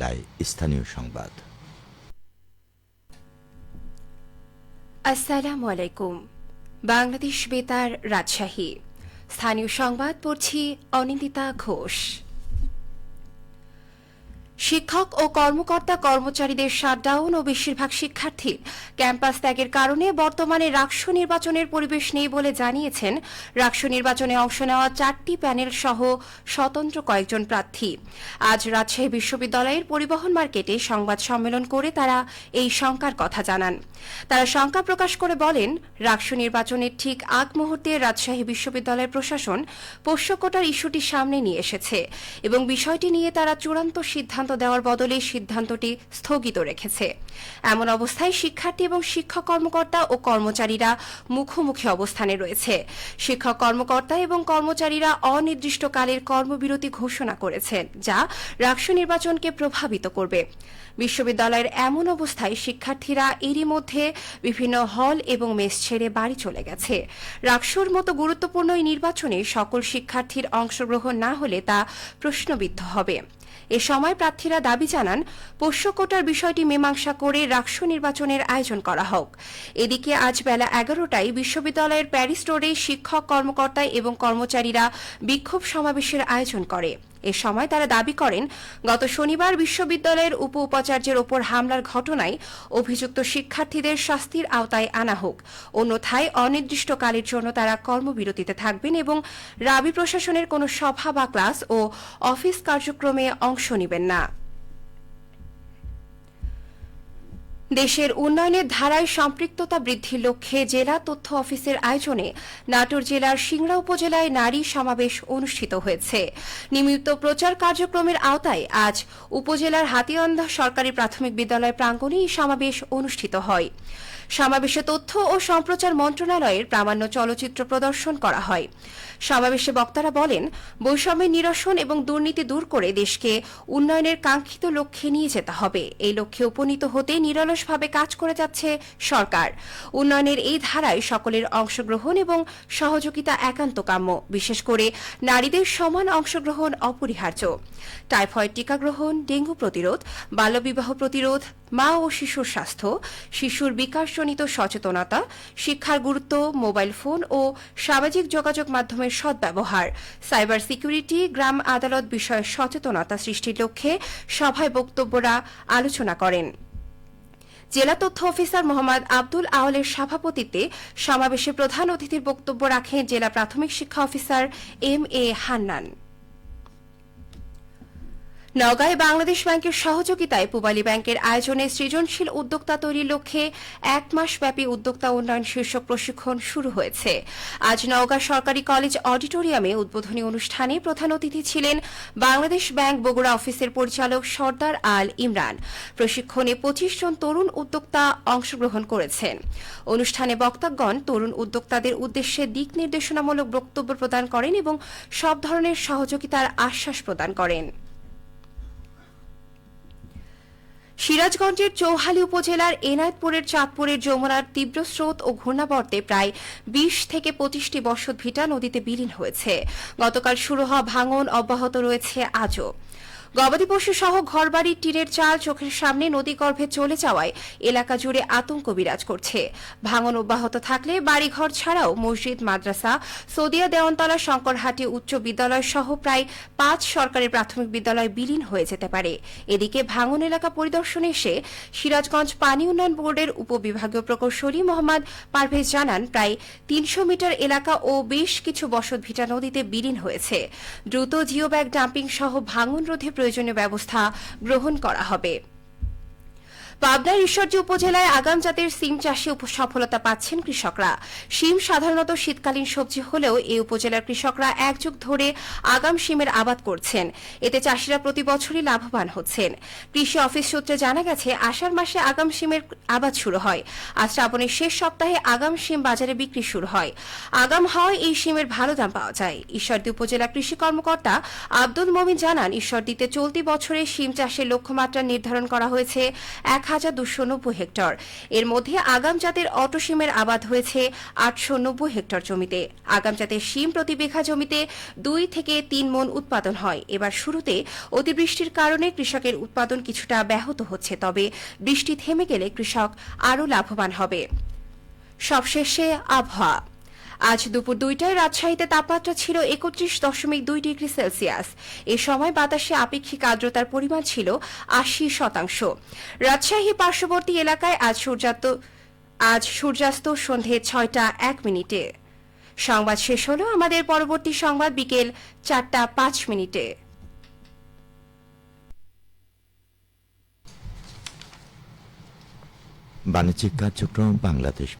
গায়ে স্থানীয় সংবাদ। আসসালামু আলাইকুম। বাংলাদেশ বেতার রাজশাহী। স্থানীয় সংবাদ পড়ছি অনিন্দিতা ঘোষ। শিক্ষক ও কর্মকর্তা কর্মচারীদের শাটডাউন ও বেশিরভাগ শিক্ষার্থী ক্যাম্পাস ত্যাগের কারণে বর্তমানে রাকসু নির্বাচনের পরিবেশ নেই বলে জানিয়েছেন। রাকসু নির্বাচনে অংশ নেওয়া চারটি প্যানেল সহ স্বতন্ত্র কয়েকজন প্রার্থী। আজ রাজশাহী বিশ্ববিদ্যালয়ের পরিবহন মার্কেটে সংবাদ সম্মেলন করে তারা এই শঙ্কার কথা জানান। তারা শঙ্কা প্রকাশ করে বলেন রাকসু নির্বাচনের ঠিক আগ মুহূর্তে রাজশাহী বিশ্ববিদ্যালয়ের প্রশাসন পোষ্য কোটার ইস্যুটি সামনে নিয়ে এসেছে এবং বিষয়টি নিয়ে তারা চূড়ান্ত সিদ্ধান্ত দেওয়ার বদলে সিদ্ধান্তটি স্থগিত রেখেছে। এমন অবস্থায় শিক্ষার্থী এবং শিক্ষক কর্মকর্তা ও কর্মচারীরা মুখোমুখি অবস্থানে রয়েছে। শিক্ষক কর্মকর্তা এবং কর্মচারীরা অনির্দিষ্টকালের কর্মবিরতি ঘোষণা করেছেন, যা রাকসু নির্বাচনকে প্রভাবিত করবে। বিশ্ববিদ্যালয়ের এমন অবস্থায় শিক্ষার্থীরা এরই মধ্যে বিভিন্ন হল এবং মেস ছেড়ে বাড়ি চলে গেছে। রাকসুর মতো গুরুত্বপূর্ণ এই নির্বাচনে সকল শিক্ষার্থীর অংশগ্রহণ না হলে তা প্রশ্নবিদ্ধ হবে। এ সময় প্রার্থীরা দাবি জানান পোষ্য কোটার বিষয়টি মীমাংসা করে রাক্স নির্বাচনের আয়োজন করা হোক। এদিকে আজ বেলা এগারোটায় বিশ্ববিদ্যালয়ের প্যারিস রোডে শিক্ষক কর্মকর্তা এবং কর্মচারীরা বিক্ষোভ সমাবেশের আয়োজন করে। এ সময় তারা দাবি করেন, গত শনিবার বিশ্ববিদ্যালয়ের উপ উপাচার্যের ওপর হামলার ঘটনায় অভিযুক্ত শিক্ষার্থীদের শাস্তির আওতায় আনা হোক। অন্যথায় অনির্দিষ্টকালের জন্য তারা কর্মবিরতিতে থাকবেন এবং রাবি প্রশাসনের কোনো সভা বা ক্লাস ও অফিস কার্যক্রমে অংশ নেবেন না। দেশের উন্নয়নের ধারায় সম্পৃক্ততা বৃদ্ধির লক্ষ্যে জেলা তথ্য অফিসের আয়োজনে নাটোর জেলার সিংড়া উপজেলায় নারী সমাবেশ অনুষ্ঠিত হয়েছে। নিমিত্ত প্রচার কার্যক্রমের আওতায় আজ উপজেলার হাতিয়ান্দা সরকারি প্রাথমিক বিদ্যালয় প্রাঙ্গণে এই সমাবেশ অনুষ্ঠিত হয়। সমাবেশে তথ্য ও সম্প্রচার মন্ত্রণালয়ের প্রামাণ্য চলচ্চিত্র প্রদর্শন করা হয়। সমাবেশে বক্তারা বলেন, বৈষম্যের নিরসন এবং দুর্নীতি দূর করে দেশকে উন্নয়নের কাঙ্ক্ষিত লক্ষ্যে নিয়ে যেতে হবে। এই লক্ষ্যে উপনীত হতে নিরলসভাবে কাজ করে যাচ্ছে সরকার। উন্নয়নের এই ধারায় সকলের অংশগ্রহণ এবং সহযোগিতা একান্ত কাম্য। বিশেষ করে নারীদের সমান অংশগ্রহণ অপরিহার্য। টাইফয়েড টিকা গ্রহণ, ডেঙ্গু প্রতিরোধ, বাল্যবিবাহ প্রতিরোধ, মা ও শিশুর স্বাস্থ্য, শিশুর বিকাশজনিত সচেতনতা, শিক্ষার গুরুত্ব, মোবাইল ফোন ও সামাজিক যোগাযোগ মাধ্যমের সদ্ব্যবহার। সাইবার সিকিউরিটি, গ্রাম আদালত বিষয়ে সচেতনতা সৃষ্টির লক্ষ্যে সভায় বক্তব্যরা আলোচনা করেন। জেলা তথ্য অফিসার মোহাম্মদ আব্দুল আওয়ালের সভাপতিত্বে সমাবেশে প্রধান অতিথির বক্তব্য রাখেন জেলা প্রাথমিক শিক্ষা অফিসার এম এ হান্নান। নওগাঁয় বাংলাদেশ ব্যাংকের সহযোগিতায় পুবালী ব্যাংকের আয়োজনে সৃজনশীল উদ্যোক্তা তৈরির লক্ষ্যে এক মাস ব্যাপী উদ্যোক্তা উন্নয়ন শীর্ষক প্রশিক্ষণ শুরু হয়েছে। আজ নওগাঁ সরকারি কলেজ অডিটোরিয়ামে উদ্বোধনী অনুষ্ঠানে প্রধান অতিথি ছিলেন বাংলাদেশ ব্যাংক বগুড়া অফিসের পরিচালক সর্দার আল ইমরান। প্রশিক্ষণে পঁচিশ জন তরুণ উদ্যোক্তা অংশগ্রহণ করেছেন। অনুষ্ঠানে বক্তাগণ তরুণ উদ্যোক্তাদের উদ্দেশ্যে দিক নির্দেশনামূলক বক্তব্য প্রদান করেন এবং সব ধরনের সহযোগিতার আশ্বাস প্রদান করেন। সিরাজগঞ্জের চৌহালি উপজেলার এনায়তপুরের চাঁদপুরের যমুনার তীব্র স্রোত ও ঘূর্ণাবর্তে প্রায় বিশ থেকে পঁচিশটি বসত ভিটা নদীতে বিলীন হয়েছে। গতকাল শুরু হওয়া ভাঙন অব্যাহত রয়েছে আজও। গবাদি পশু সহ ঘরবাড়ির টিনের চাল চোখের সামনে নদী গর্ভে চলে যাওয়ায় এলাকা জুড়ে আতঙ্ক বিরাজ করছে। ভাঙন অব্যাহত থাকলে বাড়িঘর ছাড়াও মসজিদ, মাদ্রাসা, সদিয়া দেওয়ানতলা, শঙ্করহাটি উচ্চ বিদ্যালয় সহ প্রায় পাঁচ সরকারি প্রাথমিক বিদ্যালয় বিলীন হয়ে যেতে পারে। এদিকে ভাঙন এলাকা পরিদর্শনে এসে সিরাজগঞ্জ পানি উন্নয়ন বোর্ডের উপবিভাগীয় প্রকৌশলী মোহাম্মদ পারভেজ জানান, প্রায় তিনশো মিটার এলাকা ও বেশ কিছু বসত ভিটা নদীতে বিলীন হয়েছে। দ্রুত জিও ব্যাগ ডাম্পিং সহ ভাঙন রোধে প্রয়োজনীয় ব্যবস্থা গ্রহণ করা হবে। পাবনার ঈশ্বরদী উপজেলায় আগাম জাতের সিম চাষে সফলতা পাচ্ছেন কৃষকরা। সিম সাধারণত শীতকালীন সবজি হলেও এই উপজেলার কৃষকরা এক যুগ ধরে আগাম সিমের আবাদ করছেন। এতে চাষিরা প্রতি বছরই লাভবান হচ্ছেন। কৃষি অফিস সূত্রে জানা গেছে, আষাঢ় মাসে আগাম সিমের আবাদ শুরু হয়। আর শ্রাবণের শেষ সপ্তাহে আগাম সিম বাজারে বিক্রি শুরু হয়। আগাম হওয়ায় এই সিমের ভালো দাম পাওয়া যায়। ঈশ্বরদী উপজেলা কৃষি কর্মকর্তা আব্দুল মমিন জানান, ঈশ্বরদীতে চলতি বছরে সিম চাষের লক্ষ্যমাত্রা নির্ধারণ করা হয়েছে এক হাজার দুশো নব্বই হেক্টর। এর মধ্যে আগাম জাতের অটোসিমের আবাদ হয়েছে আটশো নব্বই হেক্টর জমিতে। আগাম জাতের শিম প্রতি বিঘা জমিতে দুই থেকে তিন মন উৎপাদন হয়। এবার শুরুতে অতিবৃষ্টির কারণে কৃষকের উৎপাদন কিছুটা ব্যাহত হচ্ছে, তবে বৃষ্টি থেমে গেলে কৃষক আরও লাভবান হবে। সবশেষে আবহাওয়া। আজ দুপুর দুইটায় রাজশাহীতে তাপমাত্রা ছিল একত্রিশ দশমিক দুই ডিগ্রি সেলসিয়াস। এ সময় বাতাসে আপেক্ষিক আর্দ্রতার পরিমাণ ছিল আশি শতাংশ। রাজশাহী পার্শ্ববর্তী এলাকায় আজ সূর্যাস্ত আজ সূর্যাস্ত সন্ধে ছয়টা এক মিনিটে। সংবাদ শেষ হলো আমাদের পরবর্তী সংবাদ বিকেল চারটা পাঁচ মিনিটে। বাণিজ্যিক কার্যক্রম বাংলাদেশ।